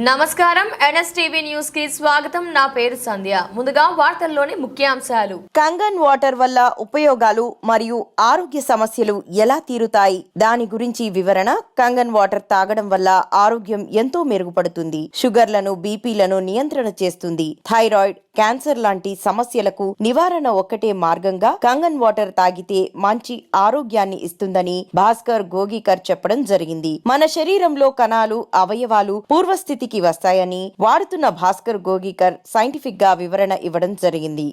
నమస్కారం. ఎన్ఎస్టీవీ న్యూస్కి స్వాగతం. నా పేరు సంధ్య. ముందుగా వార్తల్లోని ముఖ్యాంశాలు. కంగన్ వాటర్ వల్ల ఉపయోగాలు మరియు ఆరోగ్య సమస్యలు ఎలా తీరుతాయి? దాని గురించి వివరణ కంగన్ వాటర్ తాగడం వల్ల ఆరోగ్యం ఎంతో మెరుగుపడుతుంది. షుగర్లను బీపీలను నియంత్రణ చేస్తుంది. థైరాయిడ్ క్యాన్సర్ లాంటి సమస్యలకు నివారణ ఒక్కటే మార్గంగా కంగన్ వాటర్ తాగితే మంచి ఆరోగ్యాన్ని ఇస్తుందని భాస్కర్ గోగికర్ చెప్పడం జరిగింది. మన శరీరంలో కణాలు అవయవాలు పూర్వస్థితికి వస్తాయని వాడుతున్న భాస్కర్ గోగికర్ సైంటిఫిక్గా వివరణ ఇవ్వడం జరిగింది.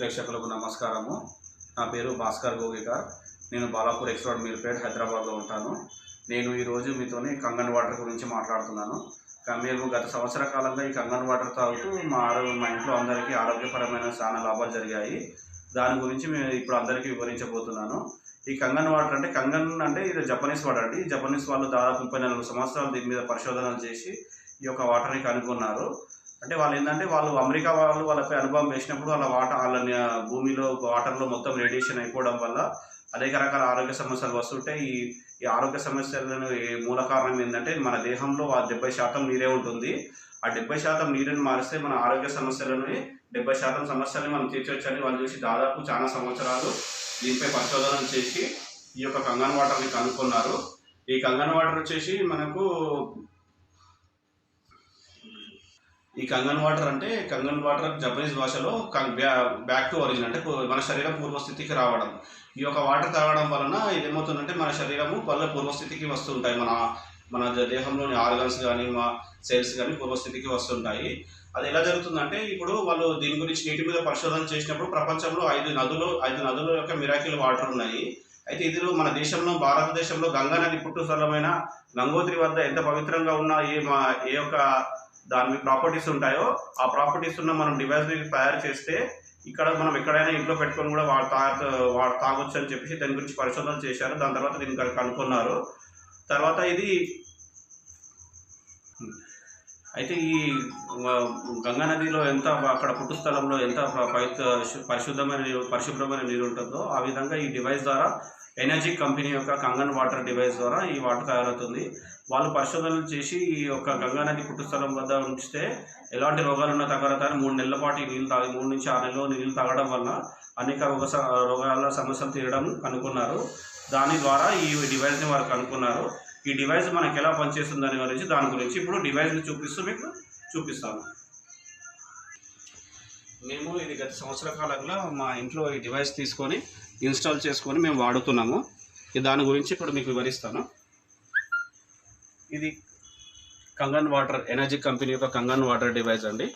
ప్రేక్షకులకు నమస్కారము. నా పేరు భాస్కర్ గోగికర్. నేను బాలాపూర్ ఎక్స్ రోడ్ మీర్పేట్ హైదరాబాద్లో ఉంటాను. నేను ఈరోజు మీతోని కంగన్ వాటర్ గురించి మాట్లాడుతున్నాను. మేము గత సంవత్సర కాలంగా ఈ కంగన్ వాటర్ తాగుతూ మా ఆరోగ్య మా ఇంట్లో అందరికీ ఆరోగ్యపరమైన చాలా లాభాలు జరిగాయి. దాని గురించి మేము ఇప్పుడు అందరికీ వివరించబోతున్నాను. ఈ కంగన్ వాటర్ అంటే కంగన్ అంటే ఇది జపనీస్ వాటర్ అండి. జపనీస్ వాళ్ళు దాదాపు ముప్పై నాలుగు సంవత్సరాలు దీని మీద పరిశోధనలు చేసి ఈ యొక్క వాటర్ని కనుగొన్నారు. అంటే వాళ్ళు ఏంటంటే వాళ్ళు అమెరికా వాళ్ళు వాళ్ళపై అనుభవం వేసినప్పుడు వాళ్ళ వాటర్ వాళ్ళ భూమిలో వాటర్లో మొత్తం రేడియేషన్ అయిపోవడం వల్ల అనేక రకాల ఆరోగ్య సమస్యలు వస్తుంటే ఈ ఈ ఆరోగ్య సమస్యలను మూల కారణం ఏంటంటే మన దేహంలో ఆ డెబ్బై శాతం నీరే ఉంటుంది. ఆ డెబ్బై శాతం నీరుని మారిస్తే మన ఆరోగ్య సమస్యలను డెబ్బై శాతం సమస్యల్ని మనం తీర్చొచ్చని వాళ్ళు చూసి దాదాపు చాలా సంవత్సరాలు దీనిపై పరిశోధనలు చేసి ఈ యొక్క కంగన్ వాటర్ని కనుక్కున్నారు. ఈ కంగన్ వాటర్ వచ్చేసి మనకు ఈ కంగన్ వాటర్ అంటే కంగన్ వాటర్ జపనీస్ భాషలో బ్యాక్ టు ఒరిజిన్ అంటే మన శరీరం పూర్వస్థితికి రావడం. ఈ యొక్క వాటర్ తాగడం వలన ఇది ఏమవుతుందంటే మన శరీరము పళ్ళ పూర్వస్థితికి వస్తుంటాయి. మన మన దేహంలోని ఆర్గన్స్ కానీ మా సెల్స్ కానీ పూర్వస్థితికి వస్తుంటాయి. అది ఎలా జరుగుతుందంటే ఇప్పుడు వాళ్ళు దీని గురించి నీటి మీద పరిశోధన చేసినప్పుడు ప్రపంచంలో ఐదు నదులు ఐదు నదుల యొక్క మిరాకిల్ వాటర్ ఉన్నాయి. అయితే ఇందులో మన దేశంలో భారతదేశంలో గంగా నది పుట్టు స్థలమైన గంగోత్రి వద్ద ఎంత పవిత్రంగా ఉన్న ఏ మా ఏ యొక్క దాని ప్రాపర్టీస్ ఉంటాయో ఆ ప్రాపర్టీస్ ఉన్న మనం డివైస్ తయారు చేస్తే ఇక్కడ మనం ఎక్కడైనా ఇంట్లో పెట్టుకొని కూడా వాడు తా వాడు తాగొచ్చు అని చెప్పేసి దాని గురించి పరిశోధన చేశారు. దాని తర్వాత దీన్ని కనుక్కున్నారు. తర్వాత ఇది అయితే ఈ గంగా నదిలో ఎంత అక్కడ పుట్టు స్థలంలో ఎంత పవిత్ర పరిశుద్ధమైన నీరు పరిశుభ్రమైన నీరు ఉంటుందో ఆ విధంగా ఈ డివైస్ ద్వారా ఎనర్జీ కంపెనీ యొక్క కంగన్ వాటర్ డివైస్ ద్వారా ఈ వాటర్ తయారవుతుంది. వాళ్ళు పరిశోధనలు చేసి ఈ యొక్క గంగా నది పుట్టు వద్ద ఉంచితే ఎలాంటి రోగాలు ఉన్న మూడు నెలల పాటు ఈ నీళ్ళు తాగి మూడు నుంచి ఆరు నెలలు నీళ్ళు తాగడం వల్ల అనేక రోగ స- రోగాల సమస్యలు తీరడం కనుక్కున్నారు. దాని ద్వారా ఈ డివైస్ని వారు కనుక్కున్నారు. ఈ డివైస్ మనకి ఎలా పనిచేస్తుంది దాని గురించి దాని గురించి ఇప్పుడు డివైస్ని చూపిస్తూ మీకు చూపిస్తాను. మేము ఇది గత సంవత్సర కాలంలో మా ఇంట్లో ఈ డివైస్ తీసుకొని ఇన్స్టాల్ చేసుకొని మేము వాడుతున్నాము. దాని గురించి ఇప్పుడు మీకు వివరిస్తాను. ఇది కంగన్ వాటర్ ఎనర్జీ కంపెనీ యొక్క కంగన్ వాటర్ డివైస్ అండి.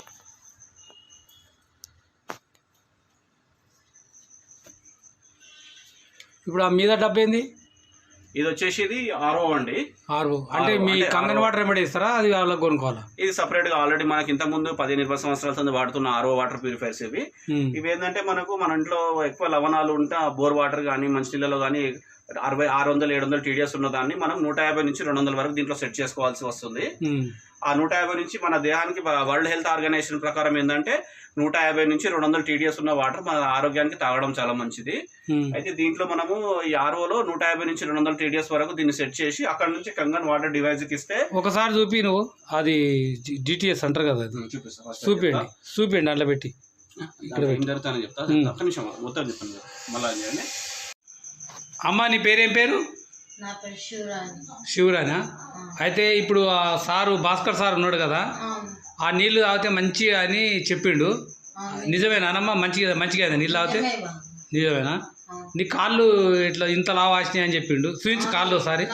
ఇప్పుడు ఆ మీద డబ్బు ఏంది? ఇది వచ్చేసి ఇది ఆర్ఓ అండి. ఆరు అంటే మీ కంగన్. వాటర్ ఏమిటి ఇస్తారా? అది వాళ్ళకి కొనుక్కోవాలా? ఇది సపరేట్గా ఆల్రెడీ మనకి ఇంత ముందు పదిహేను ఇరవై సంవత్సరాల వాడుతున్న ఆర్ఓ వాటర్ ప్యూరిఫైర్స్ ఇవి. ఇవి ఏంటంటే మనకు మన ఇంట్లో ఎక్కువ లవణాలు ఉంటే బోర్ వాటర్ కానీ మంచినీళ్ళలో కానీ అరవై ఆరు వందలు ఏడు వందలు టీడీఎస్ ఉన్న దాన్ని మనం నూట యాభై నుంచి రెండు వందల వరకు దీంట్లో సెట్ చేసుకోవాల్సి వస్తుంది. ఆ నూట యాభై నుంచి మన దేహానికి వరల్డ్ హెల్త్ ఆర్గనైజేషన్ ప్రకారం ఏంటంటే నూట యాభై నుంచి రెండు వందల టీడీఎస్ ఉన్న వాటర్ మన ఆరోగ్యానికి తాగడం చాలా మంచిది. అయితే దీంట్లో మనము ఈ ఆర్ఓలో నూట యాభై నుంచి రెండు వందల టీడీఎస్ వరకు దీన్ని సెట్ చేసి అక్కడ నుంచి కంగన్ వాటర్ డివైజ్కి ఇస్తే ఒకసారి చూపి నువ్వు. అది డిటిఎస్ అంటారు కదా అది. చూపిస్తా first చూపించండి చూపించండి అట్లా పెట్టి. ఇక్కడ ఏం జరుగుతుందని చెప్తా. ఒక్క నిమిషం మొత్తం చెప్పండి. మళ్ళా అమ్మ నీ పేరేం పేరు? శివరానా అయితే ఇప్పుడు ఆ సారు భాస్కర్ సార్ ఉన్నాడు కదా? ఆ నీళ్ళు తాగితే మంచి అని చెప్పిండు. నిజమేనా అన్నమ్మ? మంచిగా మంచిగా నీళ్ళు తాగితే. నిజమేనా. నీ కాళ్ళు ఇట్లా ఇంత లావు వాసినాయి అని చెప్పిండు. చూపించు కాళ్ళు ఒకసారి.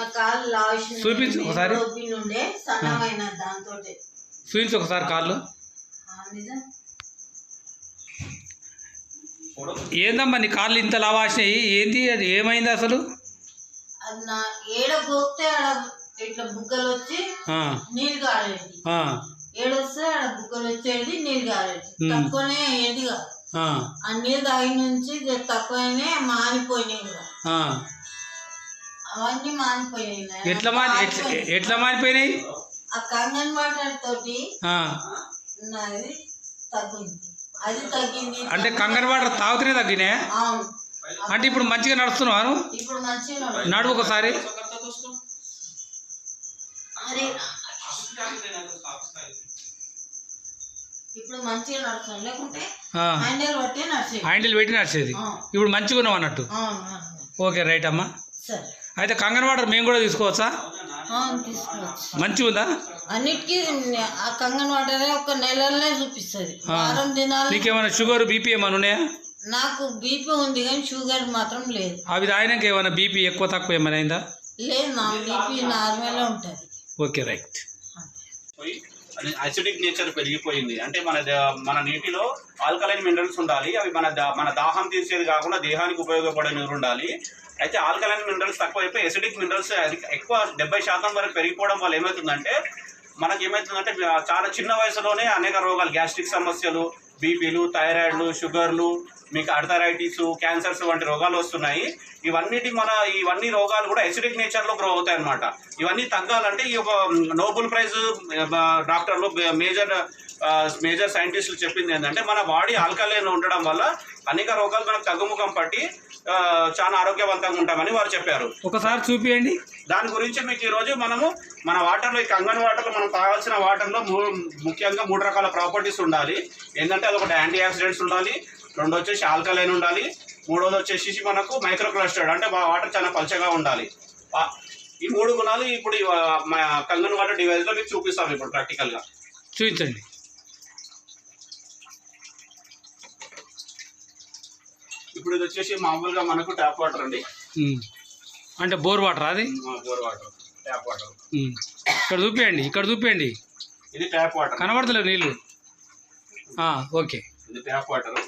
చూపించు ఒకసారి. చూపించు ఒకసారి కాళ్ళు. ఏందమ్మా నీ కాళ్ళు ఇంత లావు వాసినాయి ఏంది అది? ఏమైంది అసలు? అది నా ఏడ గోక్తే ఆడ ఇట్లా బుగ్గలు వచ్చి ఆ, నీళ్ళు కారేది. ఆ, ఏడొస్తే ఆడ బుగ్గలు వచ్చేది నీళ్ళు కారేది. ఉమ్. తక్కువనే ఆ, ఆ నీళ్ళు తాగిన నుంచి జర తక్కువనే మానిపోయినాయి కూడా. ఆ. అవన్నీ ఎట్లా మారి ఎట్లా ఎట్లా మారిపోయినాయి ఆ కంగన్ వాటర్ తోటి ఆ, నాది తగ్గింది. అది తగ్గింది. అంటే కంగన్ వాటర్ తాగుతూనే తగ్గినాయి అవును. అంటే ఇప్పుడు మంచిగా ఇప్పుడు మంచిగా ఉంది. నడు ఒకసారి. ఇప్పుడు మంచిగా లేకుంటే హ్యాండిల్ బట్టి నడిచేది. హ్యాండిల్ పెట్టి నడిచేది. ఇప్పుడు మంచిగా ఉన్నాం అన్నట్టు. ఓకే రైట్ అమ్మా. అయితే కంగన్ వాటర్ మేము కూడా తీసుకోవచ్చా? తీసుకోవచ్చు మంచిగా ఉందా అన్నిటికీ ఆ కంగన్ వాటరే ఒక నెలలనే చూపిస్తుంది. వారం దినాలు నీకేమైనా షుగర్ బీపీ ఏమైనా ఉన్నాయా? నాకు బీపీ ఉంది కానీ షుగర్ మాత్రం లేదు. అవి తాగినాక ఏమైనా బీపీ ఎక్కువ తక్కువ ఏమైనా అయిందా? లేదు నా బీపీ నార్మల్ ఉంటుంది. Okay right. అసిడిక్ నేచర్ పెరిగిపోయింది. అంటే మన మన నీటిలో ఆల్కలైన్ మినరల్స్ ఉండాలి అవి మన దా- మన దాహం తీర్చేది కాకుండా దేహానికి ఉపయోగపడే నీరు ఉండాలి. అయితే ఆల్కలైన్ మినరల్స్ తక్కువ అయిపోయి ఎసిడిక్ మినరల్స్ ఎక్కువ డెబ్బై శాతం వరకు పెరిగిపోవడం వల్ల ఏమవుతుందంటే మనకి ఏమవుతుందంటే చాలా చిన్న వయసులోనే అనేక రోగాలు గ్యాస్ట్రిక్ సమస్యలు బీపీలు థైరాయిడ్లు షుగర్లు మీకు అర్థరైటిస్ క్యాన్సర్స్ వంటి రోగాలు వస్తున్నాయి. ఇవన్నిటి మన ఇవన్నీ రోగాలు కూడా ఎసిడిక్ నేచర్లో గ్రో అవుతాయి అనమాట ఇవన్నీ తగ్గాలంటే ఈ యొక్క నోబెల్ ప్రైజ్ డాక్టర్లు మేజర్ మేజర్ సైంటిస్టులు చెప్పింది ఏంటంటే మన బాడీ ఆల్కలైన్ ఉండడం వల్ల అనేక రోగాలు మనకు తగ్గుముఖం పట్టి చాలా ఆరోగ్యవంతంగా ఉంటామని వారు చెప్పారు. ఒకసారి చూపియండి. దాని గురించి మీకు ఈరోజు మనము మన వాటర్లో ఈ కంగన్ వాటర్లో మనం తాగాల్సిన వాటర్లో ముఖ్యంగా మూడు రకాల ప్రాపర్టీస్ ఉండాలి. ఏంటంటే అదొకటి యాంటీ ఆక్సిడెంట్స్ ఉండాలి రెండు వచ్చేసి ఆల్కలైన్ ఉండాలి మూడోది వచ్చేసి మనకు మైక్రో క్లస్టర్డ్ అంటే వాటర్ చాలా పలచగా ఉండాలి. ఈ మూడు గుణాలు ఇప్పుడు కంగన్ వాటర్ డివైస్లో మీకు చూపిస్తాం ఇప్పుడు ప్రాక్టికల్గా. చూపించండి. ఇప్పుడు ఇది వచ్చేసి మామూలుగా మనకు ట్యాప్ వాటర్ అండి. అంటే బోర్ వాటర్ అది? Bore water tap water. ఇక్కడ చూపియండి ఇక్కడ చూపియండి. ఇది ట్యాప్ వాటర్ కనబడతలేవు నీళ్ళు ఓకే. ఇది ట్యాప్ వాటర్.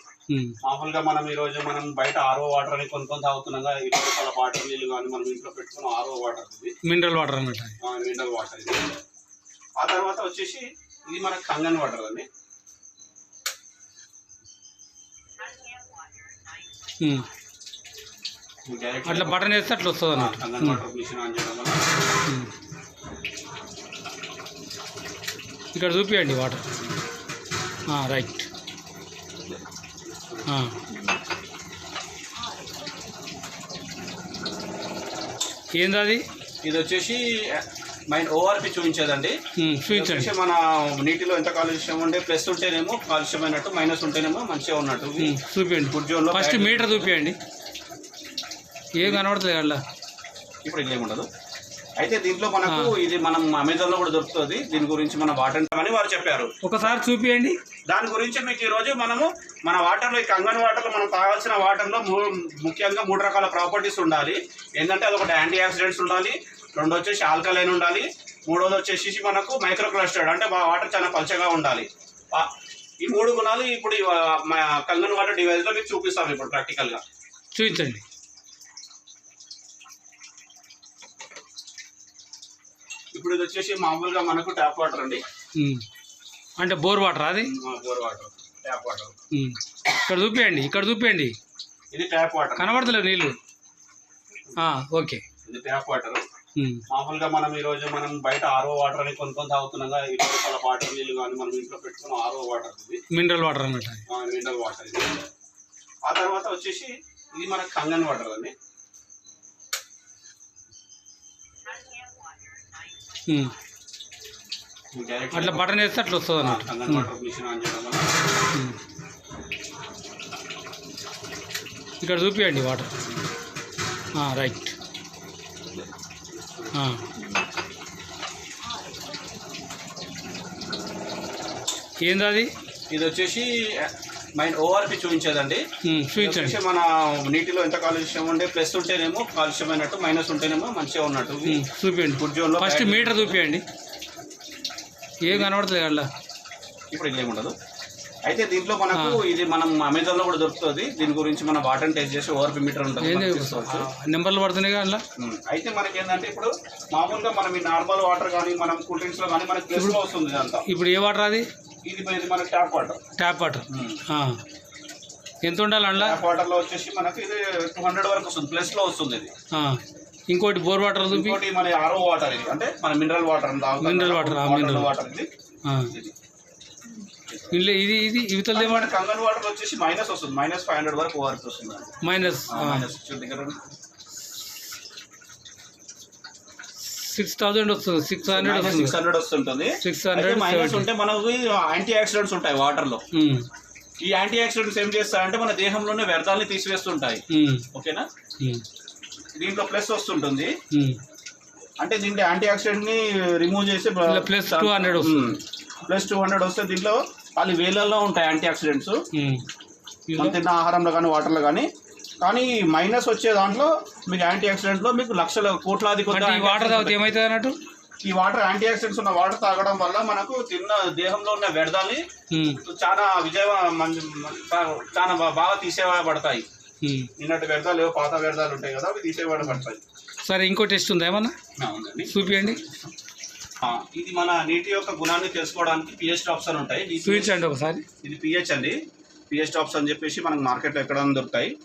మామూలుగా మనం ఈ రోజు మనం బయట ఆరో వాటర్ అని కొనుక్కొని తాగుతున్నాగా ఇరవై రూపాయల వాటర్ నీళ్ళు కానీ మనం ఇంట్లో పెట్టుకున్న ఆరో వాటర్ ఇది. మినరల్ వాటర్ అది. మినరల్ వాటర్ ఇది. ఆ తర్వాత వచ్చేసి ఇది మన కంగన్ వాటర్ అండి. అట్లా బటన్ వేస్తే అట్లా వస్తుంది అన్నట్టు. ఇక్కడ చూపియండి వాటర్. రైట్. ఆ. ఏంది అది? ఇది వచ్చేసి మైండ్ ఓఆర్పి చూపించేదండి. చూపించండి. మన నీటిలో ఎంత కాలుష్యం ఉండే ప్లస్ ఉంటేనేమో కాలుష్యమైనట్టు మైనస్ ఉంటేనేమో మంచిగా ఉన్నట్టు. చూపియండి. ఫుడ్ జోన్లో ఫస్ట్ మీటర్ చూపియండి. ఏం కనబడతలేదు అలా ఇప్పుడు ఇది ఏముండదు అయితే దీంట్లో మనకు ఇది మనం అమెజాన్లో కూడా దొరుకుతుంది. దీని గురించి మన వాటర్ అని వారు చెప్పారు. ఒకసారి చూపియండి. దాని గురించి మీకు ఈ రోజు మనము మన వాటర్లో ఈ కంగన్ వాటర్లో మనం తాగాల్సిన వాటర్లో మూ- ముఖ్యంగా మూడు రకాల ప్రాపర్టీస్ ఉండాలి. ఏంటంటే అదొకటి యాంటీ ఆక్సిడెంట్స్ ఉండాలి. రెండు వచ్చేసి ఆల్కలైన్ ఉండాలి మూడోది వచ్చేసి మనకు మైక్రో క్లస్టర్డ్ అంటే వాటర్ చాలా పలచగా ఉండాలి. ఈ మూడు గుణాలు ఇప్పుడు కంగన్ వాటర్ డివైస్లో మీకు చూపిస్తాం ఇప్పుడు ప్రాక్టికల్గా. చూపించండి. ఇప్పుడు ఇది వచ్చేసి మామూలుగా మనకు ట్యాప్ వాటర్ అండి. అంటే బోర్ వాటర్ అది? Bore water tap water. ఇక్కడ చూపియండి ఇక్కడ చూపియండి. ఇది ట్యాప్ వాటర్. కనబడతలేవు నీళ్ళు ఓకే. ఇది ట్యాప్ వాటర్. మామూలుగా మనం ఈ రోజు మనం బయట ఆరో వాటర్ అని కొనుక్కొని తాగుతున్నాగా ఇరవై రూపాయల వాటర్ నీళ్ళు కానీ మనం ఇంట్లో పెట్టుకున్న ఆరో వాటర్ ఇది. మినరల్ వాటర్ అది. మినరల్ వాటర్ ఇది. ఆ తర్వాత వచ్చేసి ఇది మన కంగన్ వాటర్ అండి. అట్లా బటన్ వేస్తే అట్లా వస్తుంది అన్నట్టు కంగన్ వాటర్ మిషన్ ఆన్ చేయడం వల్ల. ఇక్కడ చూపియండి వాటర్ రైట్. ఏంది అది ఇది వచ్చేసి మైండ్ ఓఆర్పి చూపించేదండి. చూపించండి. మన నీటిలో ఎంత కాలుష్యం ఉండే ప్లస్ ఉంటేనేమో కాలుష్యమైనట్టు మైనస్ ఉంటేనేమో మంచిగా ఉన్నట్టు. చూపియండి. ఫుడ్ జోన్లో ఫస్ట్ మీటర్ చూపియండి. ఏం కనబడతలేదు అలా ఇప్పుడు ఇది ఏముండదు అయితే దీంట్లో మనకు ఇది మనం అమెజాన్లో కూడా దొరుకుతుంది. దీని గురించి మన వాటర్ టెస్ట్ చేసి ఓఆర్పి మీటర్ ఉంటుంది. నెంబర్లు పడుతున్నాయి ఉమ్. అయితే మనకి ఏంటంటే ఇప్పుడు మామూలుగా మనం ఈ నార్మల్ వాటర్ కానీ మనం కూల్ డ్రింక్స్లో కానీ మనకి ప్లస్లో వస్తుంది ఇదంతా. ఇప్పుడు ఏ వాటర్ అది? ఇది ఇది మన ట్యాప్ వాటర్ ట్యాప్ వాటర్. ఎంత ఉండాలి అందులో? ట్యాప్ వాటర్లో వచ్చేసి మనకి ఇది టూ హండ్రెడ్ వరకు వస్తుంది. ప్లస్లో వస్తుంది ఇది. ఇంకోటి బోర్ వాటర్ ఇంకోటి మన ఆరో వాటర్ ఇది. అంటే మన మినరల్ వాటర్ water, ఆ, mineral వాటర్ ఇది. ఆ. ఇందులో ఇది ఇది ఇవతలది అది మన కంగన్ వాటర్ వచ్చేసి మైనస్ వస్తుంది. మైనస్ ఫైవ్ హండ్రెడ్ వరకు ఓఆర్పి వస్తుంది మైనస్. మైనస్ దగ్గర సిక్స్ థౌజండ్ వస్తుంది సిక్స్ హండ్రెడ్ వస్తుంది. సిక్స్ హండ్రెడ్ వస్తుంటుంది. 600, మైనస్ 70. ఉంటే మనకు యాంటీ ఆక్సిడెంట్స్ ఉంటాయి వాటర్లో ఈ యాంటీ ఆక్సిడెంట్స్ ఏం చేస్తాయంటే మన దేహంలోనే వ్యర్థాలని తీసివేస్తుంటాయి. ఓకేనా? దీంట్లో ప్లస్ వస్తుంటుంది. అంటే దీంట్లో యాంటీ ఆక్సిడెంట్ని రిమూవ్ చేసి plus 200 వస్తుంది. ప్లస్ టూ హండ్రెడ్ వస్తే దీంట్లో వాళ్ళు వేలల్లో ఉంటాయి యాంటీ ఆక్సిడెంట్స్. మనం తిన్న ఆహారంలో కానీ వాటర్లో కానీ. కానీ మైనస్ వచ్చే దాంట్లో మీకు యాంటీ ఆక్సిడెంట్లో మీకు లక్షల కోట్లాది వాటర్ తాగితే ఏమవుతుంది అన్నట్టు? ఈ వాటర్ యాంటీ ఆక్సిడెంట్స్ ఉన్న వాటర్ తాగడం వల్ల మనకు తిన్న దేహంలో ఉన్న వ్యర్థాలని ఉమ్, చాలా విజయ చాలా బాగా తీసేయబడతాయి. నిన్నటి వ్యర్థాలు ఏవో పాత వ్యర్థాలు ఉంటాయి కదా అవి తీసేయబడబడతాయి. సరే ఇంకో టెస్ట్ ఉందా ఏమన్నా? చూపియండి. ఇది మన నీటి యొక్క గుణాన్ని తెలుసుకోవడానికి పిహెచ్ టాప్స్ అని ఉంటాయి. చూపించండి ఒకసారి. ఇది పిహెచ్ అండి. పిహెచ్ టాప్స్ అని చెప్పేసి మనకు మార్కెట్లో ఎక్కడ దొరుకుతాయి.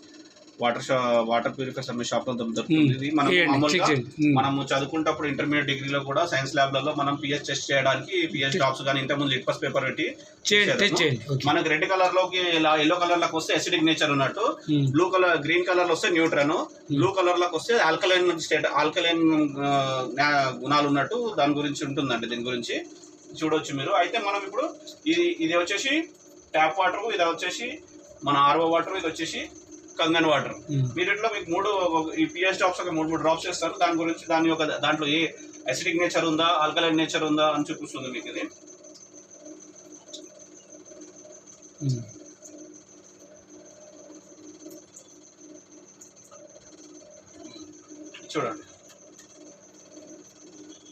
వాటర్ షా వాటర్ అమ్మే షాప్లో దొరుకుతుంది. మనం మామూలుగా. మనము చదువుకుంటప్పుడు ఇంటర్మీడియట్ డిగ్రీలో కూడా సైన్స్ ల్యాబ్లలో మనం పిహెచ్ టెస్ట్ చేయడానికి పిహెచ్ టాప్స్ కానీ ఇంతకుముందు లిట్మస్ పేపర్ పెట్టి మనకు రెడ్ కలర్లోకి ఇలా ఎల్లో కలర్లోకి వస్తే అసిడిక్ నేచర్ ఉన్నట్టు. బ్లూ కలర్ గ్రీన్ కలర్లో వస్తే న్యూట్రన్ బ్లూ కలర్లోకి వస్తే ఆల్కలైన్ స్టేట్ ఆల్కలైన్ గుణాలు ఉన్నట్టు దాని గురించి ఉంటుందండి దీని గురించి. చూడొచ్చు మీరు. అయితే మనం ఇప్పుడు ఇది ఇది వచ్చేసి ట్యాప్ వాటర్ ఇది వచ్చేసి మన ఆర్ఓ వాటర్ ఇది వచ్చేసి కంగన్ వాటర్. వీటిలో మీకు మూడు ఈ పిఎస్ డ్రాప్స్ ఒక మూడు మూడు డ్రాప్స్ చేస్తారు. దాని గురించి దాని యొక్క దాంట్లో ఏ అసిడిక్ నేచర్ ఉందా ఆల్కలైన్ నేచర్ ఉందా అని చూపిస్తుంది మీకు ఇది. చూడండి.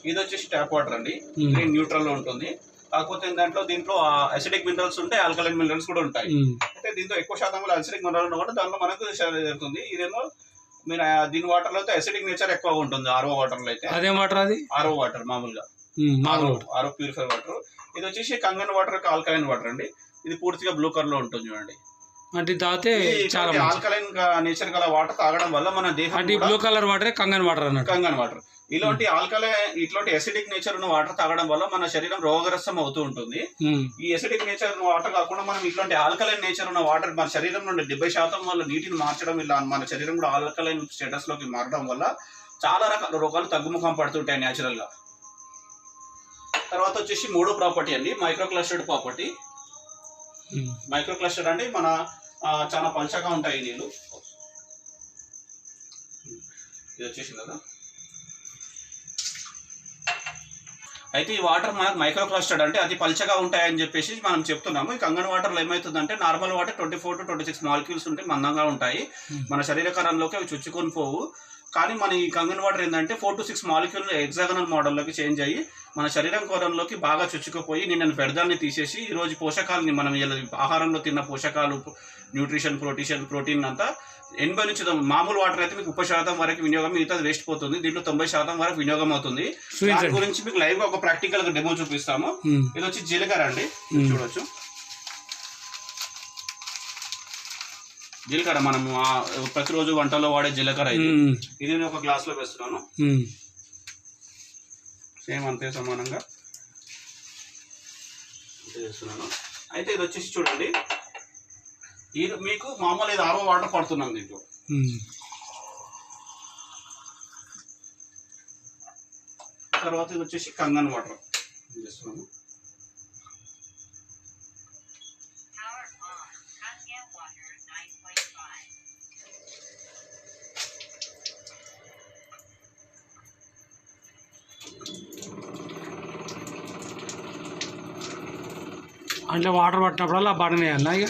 ఇది వచ్చేసి ట్యాప్ వాటర్ అండి. గ్రీన్ న్యూట్రల్లో ఉంటుంది. కాకపోతే దాంట్లో దీంట్లో అసిడిక్ మినరల్స్ ఉంటాయి ఆల్కలైన్ మినరల్స్ కూడా ఉంటాయి. దీంతో ఎక్కువ శాతంలో అసిడిక్ మినరల్ కూడా దాంట్లో మనకు జరుగుతుంది. ఇదేమో మీరు దీని వాటర్లో అయితే అసిడిక్ నేచర్ ఎక్కువ ఉంటుంది ఆర్ఓ వాటర్లో అయితే. అదేం వాటర్ అది? ఆర్ఓ వాటర్ మామూలుగా. మామూలు ఆర్ఓ ప్యూరిఫై వాటర్ ఇది వచ్చేసి కంగన్ వాటర్ ఆల్కలైన్ వాటర్ అండి. ఇది పూర్తిగా బ్లూ కలర్లో ఉంటుంది చూడండి. అంటే తాగితే చాలా ఆల్కలైన్ నేచర్ గల వాటర్ తాగడం వల్ల మన దేహం అంటే బ్లూ కలర్ వాటరే కంగన్ వాటర్ అన్నట్టు. కంగన్ వాటర్ ఇలాంటి ఆల్కలై ఇట్లాంటి ఎసిడిక్ నేచర్ ఉన్న వాటర్ తాగడం వల్ల మన శరీరం రోగగ్రస్తం అవుతూ ఉంటుంది. ఈ ఎసిడిక్ నేచర్ ఉన్న వాటర్ కాకుండా మనం ఇట్లాంటి ఆల్కలైన్ నేచర్ ఉన్న వాటర్ మన శరీరం నుండి డెబ్బై శాతం వల్ల నీటిని మార్చడం ఇలా మన శరీరం కూడా ఆల్కలైన్ స్టేటస్లోకి మారడం వల్ల చాలా రకాల రోగాలు తగ్గుముఖం పడుతుంటాయి న్యాచురల్గా. తర్వాత వచ్చేసి మూడో ప్రాపర్టీ అండి micro clustered property. Micro cluster అంటే మన చాలా పల్చగా ఉంటాయి నీళ్ళు ఇది వచ్చేసింది కదా. అయితే ఈ వాటర్ మనకు మైక్రో క్లస్టర్డ్ అంటే అది పల్చగా ఉంటాయని చెప్పేసి మనం చెప్తున్నాము. ఈ కంగన్ వాటర్లో ఏమవుతుందంటే normal water twenty four to twenty six molecules ఉంటే మందంగా ఉంటాయి. మన శరీరకరంలోకి అవి చొచ్చుకొని పోవు. కానీ మన ఈ కంగన్ వాటర్ ఏంటంటే four to six molecule hexagonal మోడల్లోకి change అయ్యి మన శరీరం కోరంలోకి బాగా చొచ్చుకుపోయి నిన్న వ్యర్థాన్ని తీసేసి ఈ రోజు పోషకాలని మనం ఆహారంలో తిన్న పోషకాలు న్యూట్రిషన్ ప్రోటీషన్ ప్రోటీన్ అంతా ఎనభై నుంచి మామూలు వాటర్ అయితే మీకు ముప్పై శాతం వరకు వినియోగం మిగతాది వేస్ట్ పోతుంది. దీంట్లో తొంభై శాతం వరకు వినియోగం అవుతుంది. దాని గురించి మీకు లైవ్గా ఒక ప్రాక్టికల్గా డెమో చూపిస్తాము. ఇది వచ్చి జీలకర్ర అండి. చూడొచ్చు. జీలకర్ర మనం ప్రతిరోజు వంటలో వాడే జీలకర్ర ఇది. నేను ఒక గ్లాస్లో వేస్తున్నాను. సేమ్ అంతే సమానంగా. వేస్తున్నాను అయితే ఇది వచ్చేసి చూడండి. మీకు మామూలు ఇది ఆరో వాటర్ పడుతున్నాం దీంట్లో. తర్వాత ఇది వచ్చేసి కంగన్ వాటర్ చేస్తున్నాము అంటే వాటర్ పట్టినప్పుడల్లా బటన్ వేయాలా ఇక.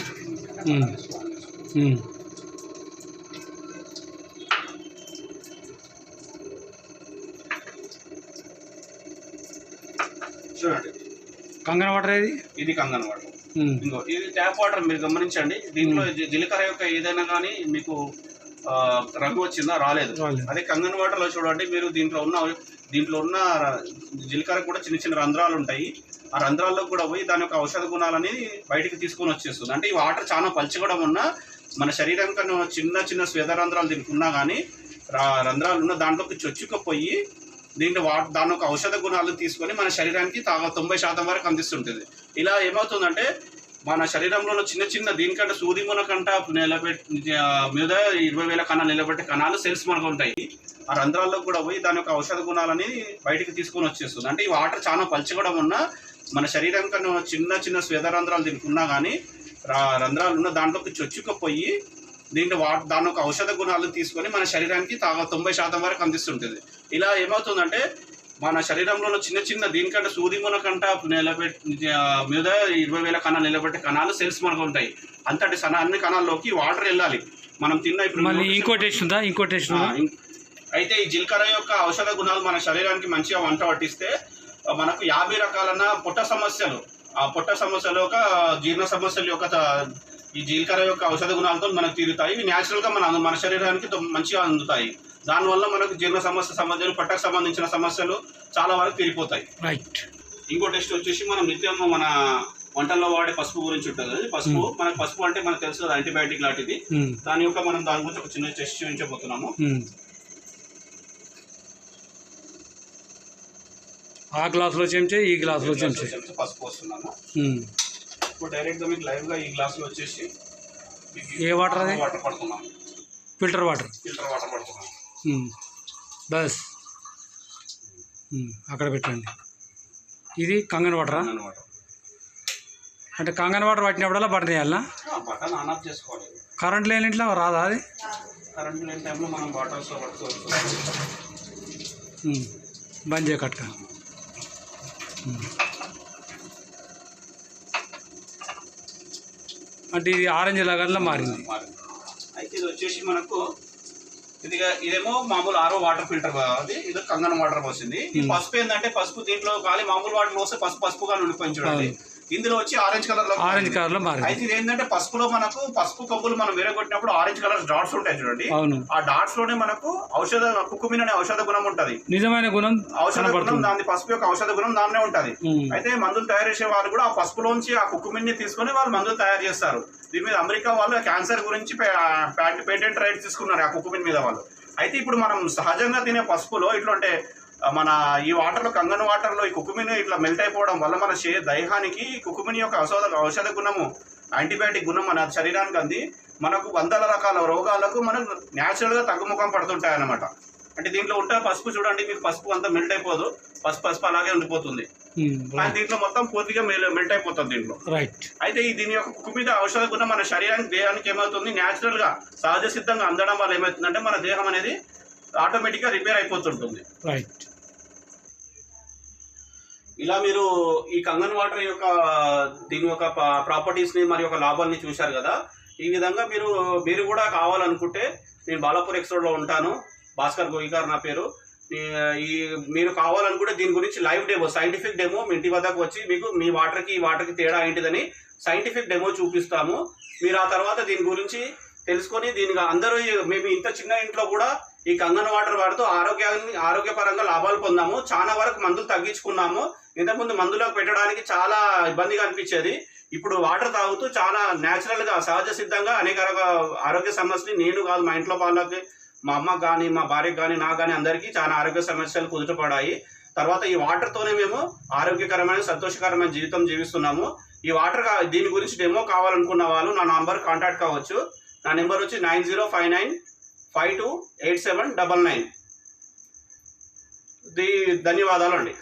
చూడండి. కంగన్ వాటర్ ఏది? ఇది కంగన్ వాటర్. ఇంకో ఇది ట్యాప్ వాటర్ మీరు గమనించండి. దీంట్లో జీలకర్ర యొక్క ఏదైనా కానీ మీకు రంగు వచ్చిందా? రాలేదు. అదే కంగన్ వాటర్లో చూడండి మీరు దీంట్లో ఉన్న దీంట్లో ఉన్న జీలకర్ర కూడా చిన్న చిన్న రంధ్రాలు ఉంటాయి. ఆ రంధ్రాల్లో కూడా పోయి దాని యొక్క ఔషధ గుణాలని బయటికి తీసుకొని వచ్చేస్తుంది. అంటే ఈ వాటర్ చాలా పలచగడం ఉన్న మన శరీరం కన్నా చిన్న చిన్న స్వేద రంధ్రాలు దీనికి ఉన్నా కానీ రంధ్రాలు ఉన్న దాంట్లోకి చొచ్చుకుపోయి దీంట్లో వా దాని యొక్క ఔషధ గుణాలు తీసుకొని మన శరీరానికి తా- తొంభై శాతం వరకు అందిస్తుంటుంది. ఇలా ఏమవుతుందంటే మన శరీరంలో ఉన్న చిన్న చిన్న దీనికంటే సూదిమున కంట నిలబెట్టి మీద ఇరవై వేల కణాలు నిలబెట్టే కణాలు సెల్స్ మనకు ఉంటాయి. ఆ రంధ్రాల్లో కూడా పోయి దాని యొక్క ఔషధ గుణాలని బయటికి తీసుకొని వచ్చేస్తుంది. అంటే ఈ వాటర్ చాలా పలచగడం ఉన్నా మన శరీరం కన్నా చిన్న చిన్న స్వేద రంధ్రాలు దీనికి ఉన్నా కానీ రంధ్రాలు ఉన్న దాంట్లోకి చొచ్చుకుపోయి దీంట్లో వా దాని యొక్క ఔషధ గుణాలు తీసుకొని మన శరీరానికి తా- తొంభై శాతం వరకు అందిస్తుంటుంది. ఇలా ఏమవుతుందంటే మన శరీరంలో ఉన్న చిన్న చిన్న దీనికంటే సూది మునకంట నిలబెట్టి మీద ఇరవై వేల కణాలు నిలబెట్టే కణాలు సెల్స్ మనకు ఉంటాయి. అంతటి సన అన్ని కణాల్లోకి వాటర్ వెళ్ళాలి. మనం తిన్న ఇప్పుడు మళ్ళీ ఇంకో టేస్ట్ ఉందా? ఇంకో టేస్ట్ ఆ, ఉందా ఇం- అయితే ఈ జీలకర్ర యొక్క ఔషధ గుణాలు మన శరీరానికి మంచిగా వంట పట్టిస్తే మనకు యాభై రకాలైన పొట్ట సమస్యలు. ఆ పొట్ట సమస్యల యొక్క జీర్ణ సమస్యల యొక్క ఈ జీలకర్ర యొక్క ఔషధ గుణాలతో మనకు తీరుతాయి. ఇవి న్యాచురల్గా మన మన శరీరానికి మంచిగా అందుతాయి. దానివల్ల మనకు జీర్ణ సమస్య సమస్యలు పొట్టకు సంబంధించిన సమస్యలు చాలా వరకు తీరిపోతాయి. రైట్ ఇంకో టెస్ట్ వచ్చేసి మనం నిత్యం మన వంటల్లో వాడే పసుపు గురించి ఉంటుంది పసుపు మనకు పసుపు అంటే మనకు తెలుసు కదా యాంటీబయాటిక్ లాంటిది. ఉమ్, దాని యొక్క మనం దాని గురించి ఒక చిన్న టెస్ట్ చూపించబోతున్నాము. ఆ గ్లాసులో చెంచే ఈ గ్లాసులో చెంచే. చెంచా పసుపు వస్తున్నాము ఉమ్. ఇప్పుడు డైరెక్ట్గా మీకు లైవ్గా ఈ గ్లాస్లో వచ్చేసి మీకు ఏ వాటర్ అది? Water filter water. Filter water. Bus. అక్కడ పెట్టండి. ఇది కంగన్ వాటరా? వాటర్. అంటే కంగన్ వాటర్ పట్టినప్పుడల్లా బటన్ వేయాలనా బటన్ ఆన్ ఆఫ్ చేసుకోవాలి. కరెంట్ లేని ఇంట్లో రాదా అది? కరెంట్ లేని టైంలో మనం పట్టుకోవచ్చు ఉమ్. బంద్ చేయకట్క అంటే ఇది ఆరెంజ్ లాగా మారింది. మారింది. అయితే ఇది వచ్చేసి మనకు ఇది ఇదేమో మామూలు ఆరో వాటర్ ఫిల్టర్ అది ఇది కంగన్ వాటర్ పోసింది. ఈ పసుపు ఏంటంటే పసుపు దీంట్లో ఖాళీ మామూలు వాటర్ పోస్తే పసుపు పసుపుగా ఉండిపోయింది చూడండి. ఇందులో వచ్చి ఆరెంజ్ కలర్లో ఆరెంజ్ కలర్లో మారింది. అయితే ఏంటంటే పసుపులో మనకు పసుపు కబ్బులు మనం వేరగొట్టినప్పుడు ఆరెంజ్ కలర్ డాట్స్ ఉంటాయి చూడండి. అవును. ఆ డాట్స్లోనే మనకు ఔషధ కుక్కుమిన్ అనే ఔషధ గుణం ఉంటది. నిజమైన గుణం ఔషధ గుణం దాని పసుపు యొక్క ఔషధ గుణం దాన్నే ఉంటది. అయితే మందులు తయారు చేసే వాళ్ళు కూడా ఆ పసుపులోంచి ఆ కుక్కుమిన్ని తీసుకొని వాళ్ళు మందులు తయారు చేస్తారు. దీని మీద అమెరికా వాళ్ళు క్యాన్సర్ గురించి పేటెంట్ రైట్స్ తీసుకున్నారు ఆ కుక్కుమిన్ మీద వాళ్ళు. అయితే ఇప్పుడు మనం సహజంగా తినే పసుపులో ఇట్లుంటే ఆ, మన ఈ వాటర్లో కంగన్ వాటర్లో ఈ కుక్కుమిన్ ఇట్లా మెల్ట్ అయిపోవడం వల్ల మన శే దైహానికి కుక్కుమిన్ యొక్క ఔషధ ఔషధ గుణము యాంటీబయాటిక్ గుణం మన శరీరానికి అంది. మనకు వందల రకాల రోగాలకు మనకు న్యాచురల్గా తగ్గుముఖం పడుతుంటాయి అన్నమాట అంటే దీంట్లో ఉంటే పసుపు చూడండి మీకు పసుపు అంతా మెల్ట్ అయిపోదు. పసుపు పసుపు అలాగే ఉండిపోతుంది. ఉమ్, కానీ దీంట్లో మొత్తం పూర్తిగా మెల్- మెల్ట్ అయిపోతుంది దీంట్లో. రైట్ అయితే ఈ దీని యొక్క కుక్కు మీద ఔషధ గుణం మన శరీరానికి దేహానికి ఏమవుతుంది? న్యాచురల్గా సహజ సిద్ధంగా అందడం వల్ల ఏమవుతుందంటే మన దేహం అనేది ఆటోమేటిక్గా రిపేర్ అయిపోతుంటుంది. రైట్ ఇలా మీరు ఈ కంగన్ వాటర్ యొక్క దీని యొక్క ప్రాపర్టీస్ని మరి యొక్క లాభాలని చూశారు కదా. ఈ విధంగా మీరు మీరు కూడా కావాలనుకుంటే నేను బాలాపూర్ ఎక్స్రోడ్లో ఉంటాను. భాస్కర్ గోయికార్ నా పేరు. ఈ- మీరు కావాలనుకుంటే దీని గురించి లైవ్ డెమో సైంటిఫిక్ డెమో మీ ఇంటి వద్దకు వచ్చి మీకు మీ వాటర్కి ఈ వాటర్కి తేడా ఏంటిదని సైంటిఫిక్ డెమో చూపిస్తాము. మీరు ఆ తర్వాత దీని గురించి తెలుసుకొని దీనికి అందరూ మేము ఇంత చిన్న ఇంట్లో కూడా ఈ కంగన్ వాటర్ వాడుతూ ఆరోగ్యాన్ని ఆరోగ్యపరంగా లాభాలు పొందాము. చాలా వరకు మందులు తగ్గించుకున్నాము. ఇంతకుముందు మందులకు పెట్టడానికి చాలా ఇబ్బందిగా అనిపించేది. ఇప్పుడు వాటర్ తాగుతూ చాలా న్యాచురల్గా సహజ సిద్ధంగా అనేక రకాల ఆరోగ్య సమస్యలు నేను కాదు మా ఇంట్లో వాళ్ళకి మా అమ్మ కానీ మా భార్యకు కానీ నాకు కానీ అందరికీ చాలా ఆరోగ్య సమస్యలు కుదుటపడాయి. తర్వాత ఈ వాటర్తోనే మేము ఆరోగ్యకరమైన సంతోషకరమైన జీవితం జీవిస్తున్నాము. ఈ వాటర్ దీని గురించి డెమో కావాలనుకున్న వాళ్ళు నా నంబర్ కాంటాక్ట్ కావచ్చు. నా నెంబర్ వచ్చి nine zero five nine five two eight seven double nine. ధన్యవాదాలు అండి.